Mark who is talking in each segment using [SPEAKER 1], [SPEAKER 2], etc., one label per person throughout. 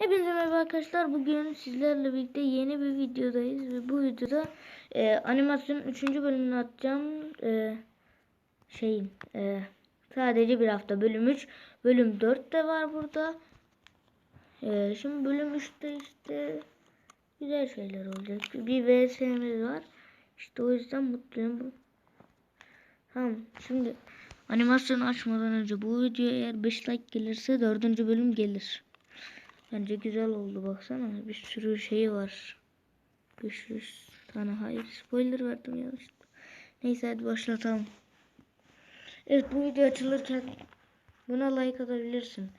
[SPEAKER 1] Hepinize merhaba arkadaşlar. Bugün sizlerle birlikte yeni bir videodayız ve bu videoda e, animasyonun 3. bölümünü atacağım. E, şeyin e, sadece bir hafta bölüm 3, bölüm 4 de var burada. E, şimdi bölüm 3'te işte güzel şeyler olacak. Bir VS'miz var. İşte o yüzden mutluyum. Tamam şimdi animasyonu açmadan önce bu videoya eğer 5 like gelirse 4. bölüm gelir. Bence güzel oldu baksana. Bir sürü şey var. 500 tane hayır. Spoiler verdim yanlışlıkla. Neyse hadi başlatalım. Evet bu video açılırken buna like atabilirsin.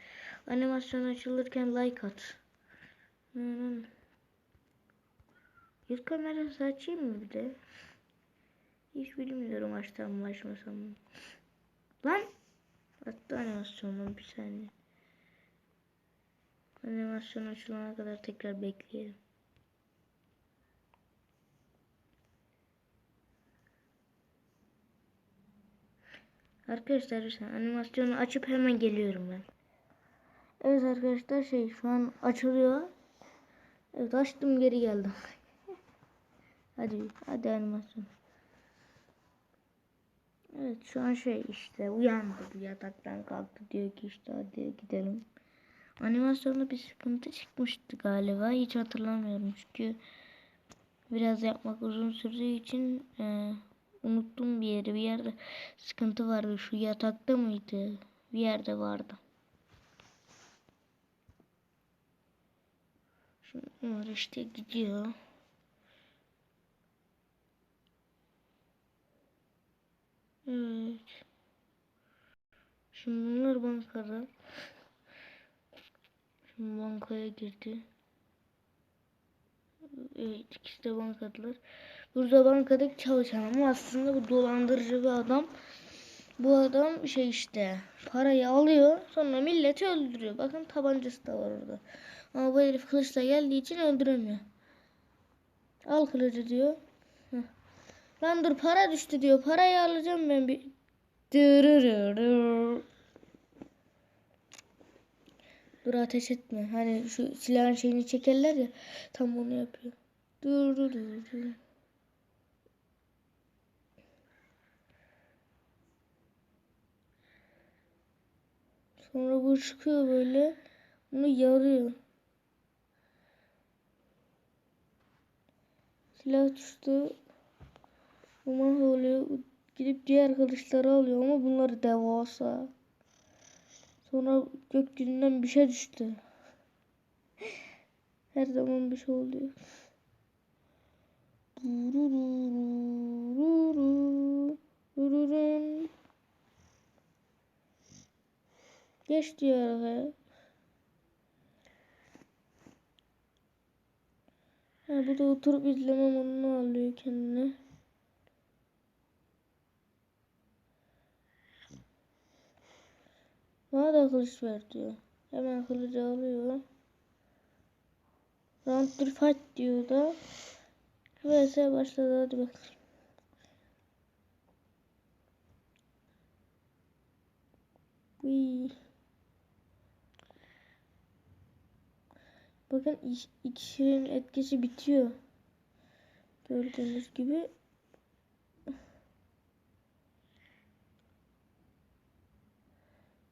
[SPEAKER 1] Animasyon açılırken like at. Hmm. Yüz kamerası açayım mı bir de? Hiç bilmiyorum açsam mı açmasam mı. Lan! Attı animasyondan bir saniye. Animasyon açılana kadar tekrar bekleyelim. Arkadaşlar lütfen animasyonu açıp hemen geliyorum ben. Evet arkadaşlar şey şu an açılıyor. Evet açtım geri geldim. hadi hadi animasyon. Evet şu an şey işte uyandı yataktan kalktı diyor ki işte hadi gidelim. Animasyonda bir sıkıntı çıkmıştı galiba. Hiç hatırlamıyorum çünkü biraz yapmak uzun sürdüğü için e, unuttum bir yeri. Bir yerde sıkıntı vardı. Şu yatakta mıydı? Bir yerde vardı. Şimdi işte gidiyor. Evet. Şimdi bunlar bankada. Bankaya girdi. Evet ikisi de bankadalar. Burada bankadaki çalışan ama aslında bu dolandırıcı bir adam. Bu adam şey işte parayı alıyor sonra milleti öldürüyor. Bakın tabancası da var orada. Ama bu herif kılıçla geldiği için öldüremiyor. Al kılıcı diyor. Heh. Lan dur para düştü diyor. Parayı alacağım ben bir. Dırırırır. Dur ateş etme. Hani şu silahın şeyini çekerler ya. Tam onu yapıyor. Dur dur dur dur. Sonra bu çıkıyor böyle. Bunu yarıyor. Silah düştü. Bu mahvoluyor. Gidip diğer kılıçları alıyor ama bunlar devasa. Sonra gökyüzünden bir şey düştü. Her zaman bir şey oluyor. Geç diyor arabaya. Ha, bu da oturup izlemem onu alıyor kendine. Bana da kılıç ver diyor. Hemen kılıcı alıyor. Round 1 fight diyor da. VS başladı hadi bakalım. Uy. Bakın iksinin etkisi bitiyor. Gördüğünüz gibi.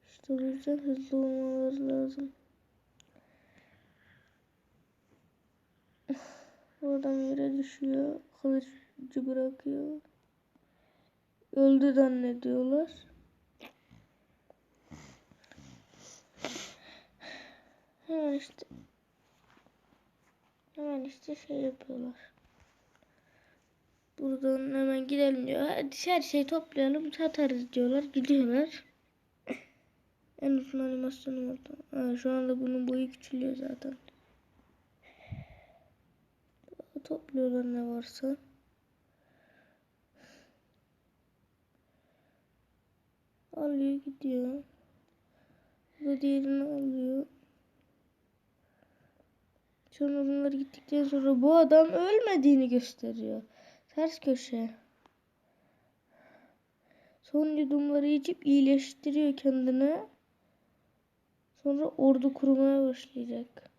[SPEAKER 1] İşte o yüzden hızlı olmaları lazım. Bu adam yere düşüyor. Kılıcı bırakıyor. Öldü zannediyorlar. Hemen işte hemen işte şey yapıyorlar. Buradan hemen gidelim diyor. Hadi her şeyi toplayalım satarız diyorlar. Gidiyorlar. En uzun animasyonum oldu. Ha, şu anda bunun boyu küçülüyor zaten. Topluyorlar ne varsa. Alıyor gidiyor. Bu da diğerini alıyor. Sonra bunlar gittikten sonra bu adam ölmediğini gösteriyor. Ters köşe. Son yudumları içip iyileştiriyor kendini. Sonra ordu kurmaya başlayacak.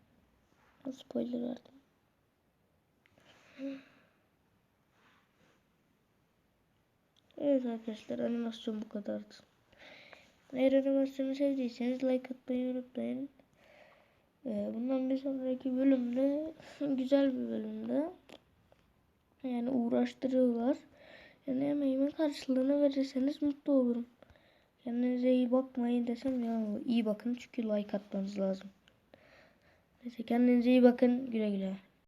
[SPEAKER 1] Spoiler verdim. Evet arkadaşlar animasyon bu kadardı. Eğer animasyonu sevdiyseniz like atmayı unutmayın. Ee, bundan bir sonraki bölümde güzel bir bölümde. Yani uğraştırıyorlar. Yani emeğimin karşılığını verirseniz mutlu olurum. Kendinize iyi bakmayın desem ya iyi bakın çünkü like atmanız lazım. Neyse kendinize iyi bakın güle güle.